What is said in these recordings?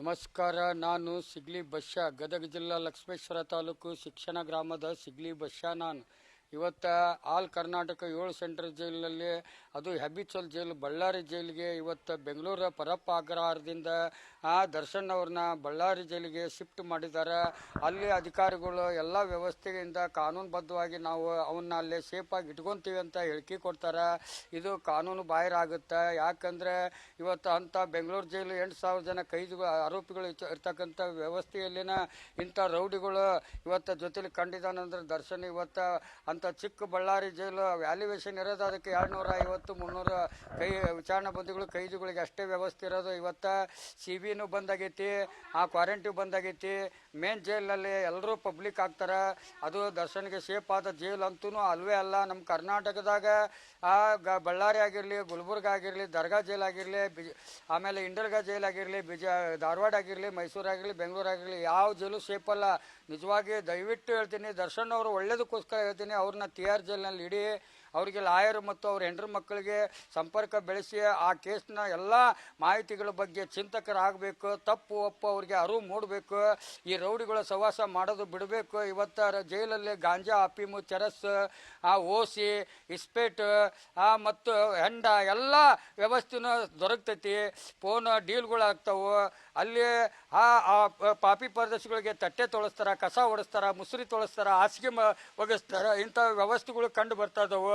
ನಮಸ್ಕಾರ ನಾನು ಸಿಗ್ಲಿ ಬಶ್ಯಾ ಗದಗ ಜಿಲ್ಲಾ ಲಕ್ಷ್ಮೇಶ್ವರ ತಾಲೂಕು ಶಿಕ್ಷಣ ಗ್ರಾಮದ ಸಿಗ್ಲಿ ಬಶ್ಯಾ ನಾನು. ಇವತ್ತ ಆಲ್ ಕರ್ನಾಟಕ ಏಳು ಸೆಂಟ್ರಲ್ ಜೈಲಿನಲ್ಲಿ, ಅದು ಹ್ಯಾಬಿಚುವಲ್ ಜೈಲು ಬಳ್ಳಾರಿ ಜೈಲಿಗೆ, ಇವತ್ತು ಬೆಂಗಳೂರ ಪರಪ್ಪ ಅಗ್ರಹಾರದಿಂದ ಆ, ದರ್ಶನ್ ಅವ್ರನ್ನ ಬಳ್ಳಾರಿ ಜೈಲಿಗೆ ಶಿಫ್ಟ್ ಮಾಡಿದ್ದಾರೆ. ಅಲ್ಲಿ ಅಧಿಕಾರಿಗಳು ಎಲ್ಲ ವ್ಯವಸ್ಥೆಯಿಂದ ಕಾನೂನುಬದ್ಧವಾಗಿ ನಾವು ಅವನ್ನ ಅಲ್ಲೇ ಸೇಫಾಗಿ ಇಟ್ಕೊಂತೀವಿ ಅಂತ ಹೇಳಿಕೆ ಕೊಡ್ತಾರೆ. ಇದು ಕಾನೂನು ಬಾಹಿರ ಆಗುತ್ತೆ. ಯಾಕಂದ್ರೆ ಇವತ್ತು ಅಂಥ ಬೆಂಗಳೂರು ಜೈಲು ಎಂಟು ಸಾವಿರ ಜನ ಕೈದಿಗಳು ಆರೋಪಿಗಳು ಇರ್ತ- ಇರ್ತಕ್ಕಂಥ ವ್ಯವಸ್ಥೆಯಲ್ಲಿನ ಇಂಥ ರೌಡಿಗಳು ಇವತ್ತು ಜೊತೆಲಿ ಕಂಡಿದ್ದಾನಂದ್ರೆ ದರ್ಶನ್ ಇವತ್ತು ಅಂತ ಚಿಕ್ಕ ಬಳ್ಳಾರಿ ಜೈಲು ವ್ಯಾಲ್ಯುವೇಷನ್ ಇರೋದು ಅದಕ್ಕೆ ಎರಡು ನೂರ ಐವತ್ತು, ಮುನ್ನೂರು ಕೈ ವಿಚಾರಣಾ ಬಂದಿಗಳು ಕೈದಿಗಳಿಗೆ ಅಷ್ಟೇ ವ್ಯವಸ್ಥೆ ಇರೋದು. ಇವತ್ತು ಸಿ ಬಿನೂ ಬಂದಾಗೈತಿ, ಆ ಕ್ವಾರಂಟೈನ್ ಬಂದಾಗೈತಿ ಮೇನ್ ಜೈಲಲ್ಲಿ ಎಲ್ಲರೂ ಪಬ್ಲಿಕ್ ಆಗ್ತಾರೆ. ಅದು ದರ್ಶನ್ಗೆ ಸೇಫ್ ಆದ ಜೈಲು ಅಂತೂ ಅಲ್ವೇ ಅಲ್ಲ. ನಮ್ಮ ಕರ್ನಾಟಕದಾಗ, ಆ ಗ ಬಳ್ಳಾರಿ ಆಗಿರಲಿ, ಗುಲ್ಬರ್ಗ ಆಗಿರಲಿ, ದರ್ಗಾ ಜೈಲ್ ಆಗಿರಲಿ, ಬಿ ಆಮೇಲೆ ಇಂಡರ್ಗಾ ಜೈಲ್ ಆಗಿರಲಿ, ಬಿಜ ಧಾರವಾಡ ಆಗಿರಲಿ, ಮೈಸೂರು ಆಗಿರಲಿ, ಬೆಂಗಳೂರು ಆಗಿರಲಿ, ಯಾವ ಜೈಲು ಸೇಫ್ ಅಲ್ಲ. ನಿಜವಾಗಿ ದಯವಿಟ್ಟು ಹೇಳ್ತೀನಿ, ದರ್ಶನ್ ಅವರು ಒಳ್ಳೇದಕ್ಕೋಸ್ಕರ ಹೇಳ್ತೀನಿ. ಅವ್ರನ್ನ ಆರ್ ಜೈಲ್ನಲ್ಲಿ ಇಡಿ ಅವರಿಗೆ ಲಾಯರ್ ಮತ್ತು ಅವ್ರ ಹೆಂಡ್ರ ಮಕ್ಕಳಿಗೆ ಸಂಪರ್ಕ ಬೆಳೆಸಿ ಆ ಕೇಸ್ನ ಎಲ್ಲ ಮಾಹಿತಿಗಳ ಬಗ್ಗೆ ಚಿಂತಕರಾಗಬೇಕು, ತಪ್ಪು ಒಪ್ಪು ಅವ್ರಿಗೆ ಅರಿವು ಮೂಡಬೇಕು, ಈ ರೌಡಿಗಳ ಸವಾಸ ಮಾಡೋದು ಬಿಡಬೇಕು. ಇವತ್ತು ಜೈಲಲ್ಲಿ ಗಾಂಜಾ ಅಫೀಮು ಚರಸ್, ಆ ಓಸಿ, ಇಸ್ಪೇಟ್ ಮತ್ತು ಹೆಂಡ ಎಲ್ಲ ವ್ಯವಸ್ಥೆನೂ ದೊರಕ್ತೈತಿ. ಫೋನ್ ಡೀಲ್ಗಳು ಆಗ್ತಾವು. ಅಲ್ಲಿ ಆ ಪಾಪಿ ಪರದೇಶಗಳಿಗೆ ತಟ್ಟೆ ತೊಳಸ್ತಾರ, ಕಸ ಹೊಡೆಸ್ತಾರ ಮುಸುರಿ ತೊಳಸ್ತಾರ, ಹಾಸಿಗೆ ಒಗಸ್ತಾರ, ಇಂಥ ವ್ಯವಸ್ಥೆಗಳು ಕಂಡು ಬರ್ತಾ ಇದಾವು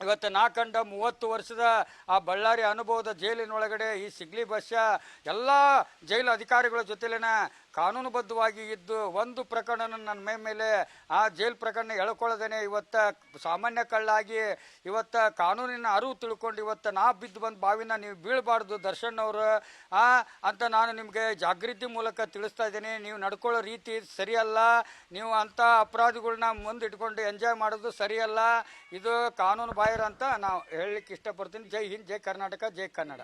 ಇವತ್ತು ನಾಕಂಡ ಮೂವತ್ತು ವರ್ಷದ ಆ ಬಳ್ಳಾರಿ ಅನುಭವದ ಜೈಲಿನೊಳಗಡೆ ಈ ಸಿಗ್ಲಿ ಬಸ್ಯ ಎಲ್ಲ ಜೈಲು ಅಧಿಕಾರಿಗಳ ಜೊತೆಲಿನ ಕಾನೂನುಬದ್ಧವಾಗಿ ಇದ್ದು ಒಂದು ಪ್ರಕರಣ ನನ್ನ ಮೈ ಮೇಲೆ ಆ ಜೈಲ್ ಪ್ರಕರಣ ಎಳ್ಕೊಳ್ಳೋದೇನೆ ಇವತ್ತು ಸಾಮಾನ್ಯ ಕಳ್ಳಾಗಿ ಇವತ್ತು ಕಾನೂನಿನ ಅರಿವು ತಿಳ್ಕೊಂಡು ಇವತ್ತು ನಾ ಬಿದ್ದು ಬಂದು ಬಾವಿನ ನೀವು ಬೀಳಬಾರ್ದು ದರ್ಶನ್ ಅವರು ಅಂತ ನಾನು ನಿಮಗೆ ಜಾಗೃತಿ ಮೂಲಕ ತಿಳಿಸ್ತಾ ಇದ್ದೀನಿ. ನೀವು ನಡ್ಕೊಳ್ಳೋ ರೀತಿ ಸರಿಯಲ್ಲ. ನೀವು ಅಂಥ ಅಪರಾಧಿಗಳನ್ನ ಮುಂದಿಟ್ಕೊಂಡು ಎಂಜಾಯ್ ಮಾಡೋದು ಸರಿಯಲ್ಲ. ಇದು ಕಾನೂನು ಬಾಹಿರ ಅಂತ ನಾವು ಹೇಳಲಿಕ್ಕೆ ಇಷ್ಟಪಡ್ತೀನಿ. ಜೈ ಹಿಂದ್ ಜೈ ಕರ್ನಾಟಕ ಜೈ ಕನ್ನಡ.